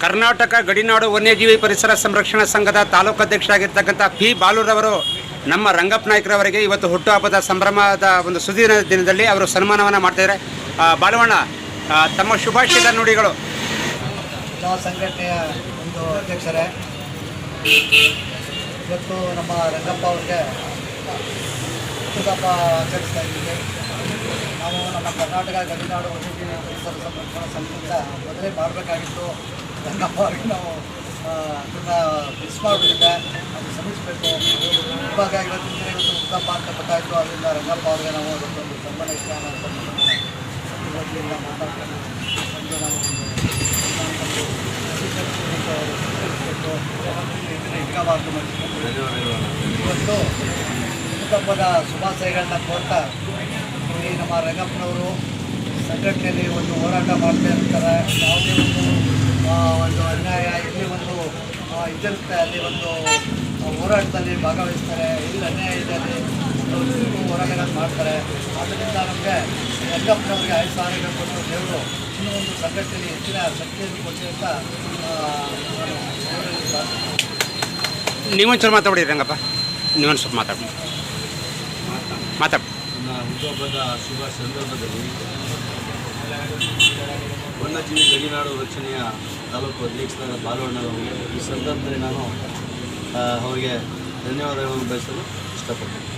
ಕರ್ನಾಟಕ ಗಡಿನಾಡು ವನ್ಯಜೀವಿ ಪರಿಸರ ಸಂರಕ್ಷಣಾ ಸಂಘದ ತಾಲೂಕು ಅಧ್ಯಕ್ಷರಾಗಿರ್ತಕ್ಕಂಥ ಪಿ ಬಾಲೂರವರು ನಮ್ಮ ರಂಗಪ್ಪ ನಾಯ್ಕರವರಿಗೆ ಇವತ್ತು ಹುಟ್ಟುಹಬ್ಬದ ಸಂಭ್ರಮದ ಒಂದು ಸುದಿನ ದಿನದಲ್ಲಿ ಅವರು ಸನ್ಮಾನವನ್ನು ಮಾಡ್ತಿದ್ದಾರೆ ಆ, ಬಾಲವಣ್ಣ ತಮ್ಮ ಶುಭಾಶಯದ ನುಡಿಗಳು. ಸಂಘಟನೆಯ ಒಂದು ಅಧ್ಯಕ್ಷರೇ ಇವತ್ತು ನಮ್ಮ ರಂಗಪ್ಪ ಅವ್ರಿಗೆ ಹುಟ್ಟುಹಬ್ಬ ಆಚರಿಸ್ತಾ ಇದ್ದೀವಿ. ನಾವು ನಮ್ಮ ಕರ್ನಾಟಕ, ಗಡಿನಾಡು ವನ್ಯಜೀವಿ ಪರಿಸರ ಸಂರಕ್ಷಣಾ ಸಂಘದಿಂದ ಮೊದಲೇ ಮಾಡಬೇಕಾಗಿತ್ತು. ಗಂಗಪ್ಪ ಅವ್ರಿಗೆ ನಾವು ಅದನ್ನು ಮಿಸ್ ಮಾಡಿಬಿಟ್ಟಿದೆ ಅದು ಶ್ರಮಿಸಬೇಕು ಇವಾಗ ಇವತ್ತಿನ ದಿನ ಇವತ್ತು ಉತ್ತಮ ಅಂತ ಗೊತ್ತಾಯಿತು. ಅದರಿಂದ ರಂಗಪ್ಪ ಅವ್ರಿಗೆ ನಾವು ಅದಕ್ಕೊಂದು ಸಂಬಂಧ ಇಷ್ಟ ಒಂದು ನಾವು ಇವತ್ತು ಹುಟ್ಟುಹಬ್ಬದ ಶುಭಾಶಯಗಳನ್ನ ಇಲ್ಲಿ ನಮ್ಮ ರಂಗಪ್ಪನವರು ಸಂಘಟನೆಯಲ್ಲಿ ಒಂದು ಹೋರಾಟ ಮಾಡ್ತಾ ಇರ್ತಾರೆ. ಯಾವುದೇ ಒಂದು ಒಂದು ಅನ್ಯಾಯ ಇಲ್ಲಿ ಒಂದು ಇದಿರುತ್ತೆ ಅಲ್ಲಿ ಒಂದು ಹೋರಾಟದಲ್ಲಿ ಭಾಗವಹಿಸ್ತಾರೆ. ಇಲ್ಲಿ ಅನ್ಯಾಯ ಇದೆ ಅಲ್ಲಿ ಹೋರಾಟಗಳನ್ನು ಮಾಡ್ತಾರೆ. ಆದ್ದರಿಂದ ನಮಗೆ ರಂಗಪ್ಪನವರಿಗೆ ಐದು ಸಾವಿರ ಕೊಟ್ಟು ದೇವರು ಇನ್ನೂ ಒಂದು ಸಂಘಟನೆಯಲ್ಲಿ ಹೆಚ್ಚಿನ ಶಕ್ತಿಯನ್ನು ಕೊಟ್ಟಿರುತ್ತ ಅಂತ ನೀವೊಂಚೂರು ಮಾತಾಡಿ ರಂಗಪ್ಪ. ನೀವೊಂದು ಸ್ವಲ್ಪ ಮಾತಾಡಿ ಮಾತಾಡಿ. ಹುಟ್ಟುಹಬ್ಬದ ಶುಭ ಸಂದರ್ಭದಲ್ಲಿ ವನ್ಯಜೀವಿ ಗಡಿನಾಡು ರಚನೆಯ ತಾಲೂಕು ಅಧ್ಯಕ್ಷರಾದ ಬಾಲವಣ್ಣರವರಿಗೆ ಈ ಸಂದರ್ಭದಲ್ಲಿ ನಾನು ಅವರಿಗೆ ಧನ್ಯವಾದಗಳನ್ನು ಬಯಸಲು ಇಷ್ಟಪಡ್ತೀನಿ.